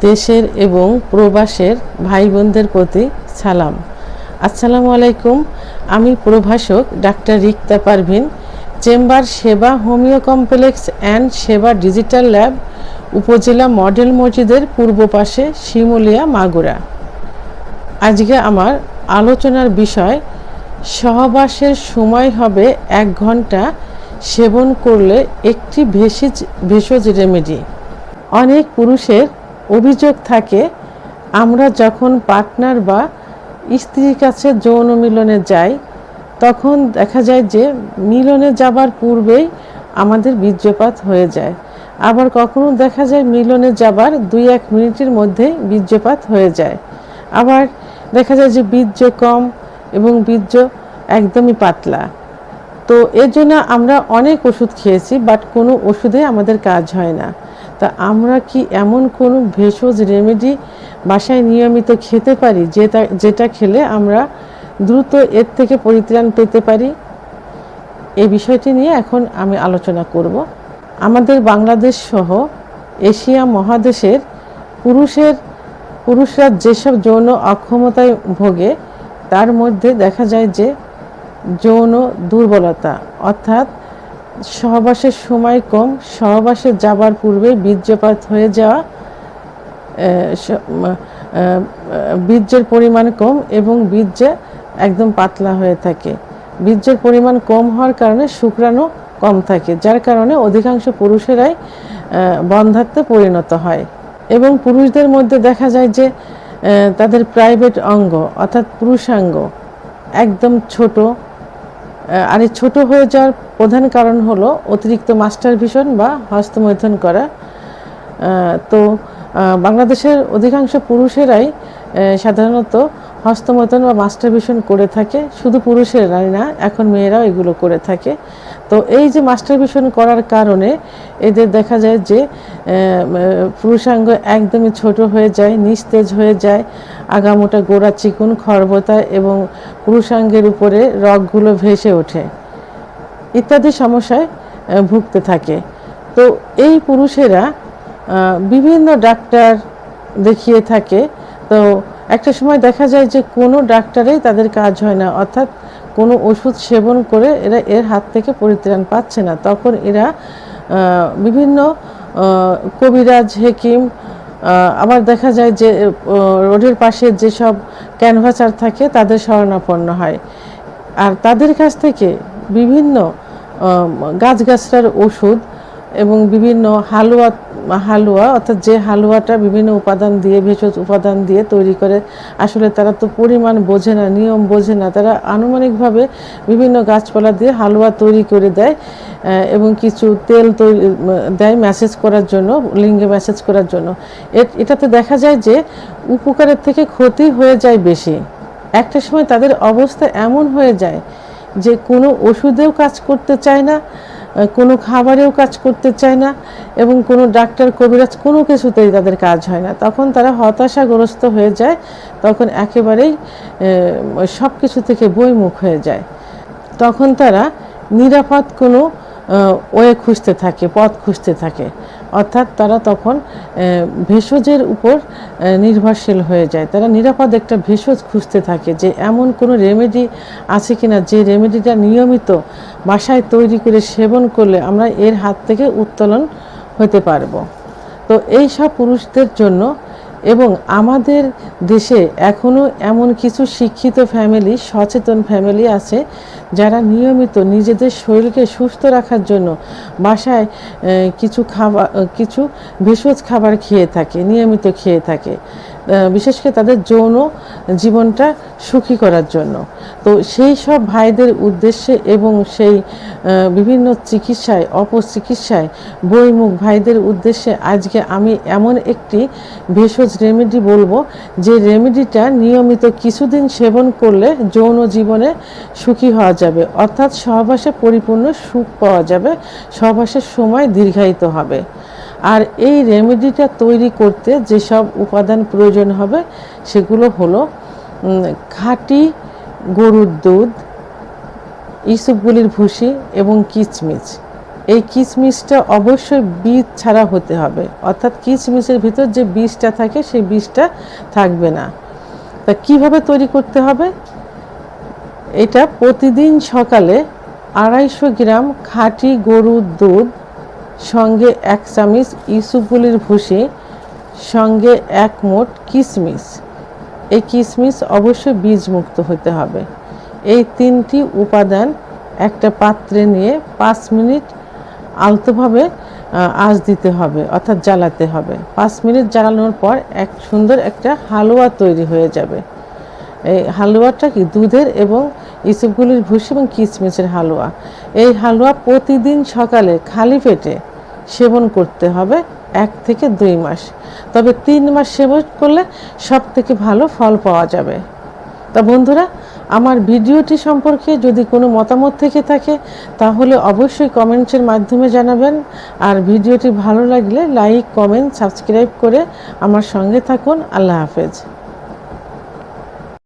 দেশের এবং প্রবাসের ভাই বোনদের প্রতি সালাম। আসসালামু আলাইকুম, আমি প্রভাষক doctor Rikta Parvin, chamber Seba homeo complex and Seba digital lab, উপজেলা মডেল মসজিদের পূর্ব পাশে শিমুলিয়া মাগুরা। আজকে আমার আলোচনার বিষয়, সহবাসের সময় হবে এক ঘণ্টা সেবন করলে একটি ভেষজ ভেষজ রেমেডি। অনেক পুরুষের অভিযোগ থাকে, আমরা যখন পার্টনার বা স্ত্রীর কাছে যৌন মিলনে যাই, তখন দেখা যায় যে মিলনে যাবার পূর্বেই আমাদের বীর্যপাত হয়ে যায়। আবার কখনো দেখা যায় মিলনে যাবার দুই এক মিনিটের মধ্যেই বীর্যপাত হয়ে যায়। আবার দেখা যায় যে বীর্য কম এবং বীর্য একদমই পাতলা। তো এর জন্য আমরা অনেক ওষুধ খেয়েছি, বাট কোনো ওষুধে আমাদের কাজ হয় না। তা আমরা কি এমন কোনো ভেষজ রেমেডি বাসায় নিয়মিত খেতে পারি যেটা যেটা খেলে আমরা দ্রুত এর থেকে পরিত্রাণ পেতে পারি? এই বিষয়টি নিয়ে এখন আমি আলোচনা করব। আমাদের বাংলাদেশ সহ এশিয়া মহাদেশের পুরুষের, পুরুষরা যেসব যৌন অক্ষমতায় ভোগে, তার মধ্যে দেখা যায় যে যৌন দুর্বলতা, অর্থাৎ সহবাসের সময় কম। সহবাসে যাবার পূর্বে বীর্যপাত হয়ে যাওয়া বীর্যের পরিমাণ কম এবং বীর্যে একদম পাতলা হয়ে থাকে। বীর্যের পরিমাণ কম হওয়ার কারণে শুক্রাণু কম থাকে, যার কারণে অধিকাংশ পুরুষেরাই বন্ধাত্মে পরিণত হয়। এবং পুরুষদের মধ্যে দেখা যায় যে তাদের প্রাইভেট অঙ্গ অর্থাৎ পুরুষাঙ্গ একদম ছোট আর এই ছোট হয়ে যাওয়ার প্রধান কারণ হলো অতিরিক্ত মাস্টার ভিশন বা হস্তমৈথন করা। তো বাংলাদেশের অধিকাংশ পুরুষেরাই সাধারণত হস্তমৈথন বা মাস্টার ভিশন করে থাকে। শুধু পুরুষেরাই না, এখন মেয়েরাও এগুলো করে থাকে। তো এই যে মাস্টার ভিশন করার কারণে এদের দেখা যায় যে পুরুষাঙ্গ একদমই ছোট হয়ে যায়, নিস্তেজ হয়ে যায় আগামোটা গোড়া চিকুন খর্বতা এবং পুরুষাঙ্গের উপরে রগগুলো ভেসে ওঠে, ইত্যাদি সমস্যায় ভুগতে থাকে। তো এই পুরুষেরা বিভিন্ন ডাক্তার দেখিয়ে থাকে। তো একটা সময় দেখা যায় যে কোনো ডাক্তারেই তাদের কাজ হয় না, অর্থাৎ কোনো ওষুধ সেবন করে এরা এর হাত থেকে পরিত্রাণ পাচ্ছে না। তখন এরা বিভিন্ন কবিরাজ, হেকিম আবার দেখা যায় যে রোডের পাশে যেসব ক্যানভাসার থাকে, তাদের শরণাপন্ন হয়। আর তাদের কাছ থেকে বিভিন্ন গাছগাছরার ওষুধ এবং বিভিন্ন হালুয়া হালুয়া, অর্থাৎ যে হালুয়াটা বিভিন্ন উপাদান দিয়ে, ভেষজ উপাদান দিয়ে তৈরি করে, আসলে তারা তো পরিমাণ বোঝে না, নিয়ম বোঝে না। তারা আনুমানিকভাবে বিভিন্ন গাছপালা দিয়ে হালুয়া তৈরি করে দেয় এবং কিছু তেল তৈরি দেয় ম্যাসেজ করার জন্য, লিঙ্গে ম্যাসেজ করার জন্য। এটাতে দেখা যায় যে উপকারের থেকে ক্ষতি হয়ে যায় বেশি। একটা সময় তাদের অবস্থা এমন হয়ে যায় যে কোনো ওষুধেও কাজ করতে চায় না কোনো খাবারেও কাজ করতে চায় না এবং কোনো ডাক্তার, কবিরাজ কোনো কিছুতেই তাদের কাজ হয় না। তখন তারা হতাশাগ্রস্ত হয়ে যায়, তখন একেবারেই সব কিছু থেকে বইমুখ হয়ে যায়। তখন তারা নিরাপদ কোনো ওয়ে খুঁজতে থাকে, পথ খুঁজতে থাকে। অর্থাৎ তারা তখন ভেষজের উপর নির্ভরশীল হয়ে যায়। তারা নিরাপদ একটা ভেষজ খুঁজতে থাকে যে এমন কোনো রেমেডি আছে কি না যে রেমেডিটা নিয়মিত বাসায় তৈরি করে সেবন করলে আমরা এর হাত থেকে উত্তোলন হতে পারব। তো এই সব পুরুষদের জন্য এবং আমাদের দেশে এখনও এমন কিছু শিক্ষিত ফ্যামিলি সচেতন ফ্যামিলি আছে যারা নিয়মিত নিজেদের শরীরকে সুস্থ রাখার জন্য বাসায় কিছু খাবার, কিছু ভেষজ খাবার খেয়ে থাকে, নিয়মিত খেয়ে থাকে। বিশেষ করে তাদের যৌন জীবনটা সুখী করার জন্য। তো সেই সব ভাইদের উদ্দেশ্যে এবং সেই বিভিন্ন চিকিৎসায়, অপচিকিৎসায়, বইমুখ ভাইদের উদ্দেশ্যে আজকে আমি এমন একটি ভেষজ রেমেডি বলব, যে রেমেডিটা নিয়মিত কিছুদিন সেবন করলে যৌন জীবনে সুখী হওয়া যাবে। অর্থাৎ সহবাসে পরিপূর্ণ সুখ পাওয়া যাবে, সহবাসের সময় দীর্ঘায়িত হবে। আর এই রেমেডিটা তৈরি করতে যেসব উপাদান প্রয়োজন হবে, সেগুলো হলো খাঁটি গরুর দুধ, ইসুপগুলির ভুসি এবং কিচমিচ। এই কিশমিশটা অবশ্যই বীজ ছাড়া হতে হবে। অর্থাৎ কিশমিশের ভিতর যে বীজটা থাকে, সেই বীজটা থাকবে না। তা কীভাবে তৈরি করতে হবে? এটা প্রতিদিন সকালে আড়াইশো গ্রাম খাঁটি গরুর দুধ সঙ্গে এক চামচ ইসুপুলির ভুসি সঙ্গে এক মোট কিশমিশ এই কিশমিশ অবশ্যই বীজমুক্ত হতে হবে। এই তিনটি উপাদান একটা পাত্রে নিয়ে পাঁচ মিনিট আলতোভাবে আঁচ দিতে হবে, অর্থাৎ জ্বালাতে হবে। পাঁচ মিনিট জ্বালানোর পর এক সুন্দর একটা হালুয়া তৈরি হয়ে যাবে। এই হালুয়াটা কি দুধের এবং ইসবগুলির ভুসি এবং কিশমিশের হালুয়া। এই হালুয়া প্রতিদিন সকালে খালি পেটে সেবন করতে হবে এক থেকে দুই মাস। তবে তিন মাস সেবন করলে সব থেকে ভালো ফল পাওয়া যাবে। তা বন্ধুরা, আমার ভিডিওটি সম্পর্কে যদি কোনো মতামত থেকে থাকে, তাহলে অবশ্যই কমেন্টসের মাধ্যমে জানাবেন। আর ভিডিওটি ভালো লাগলে লাইক, কমেন্ট, সাবস্ক্রাইব করে আমার সঙ্গে থাকুন। আল্লাহ হাফেজ।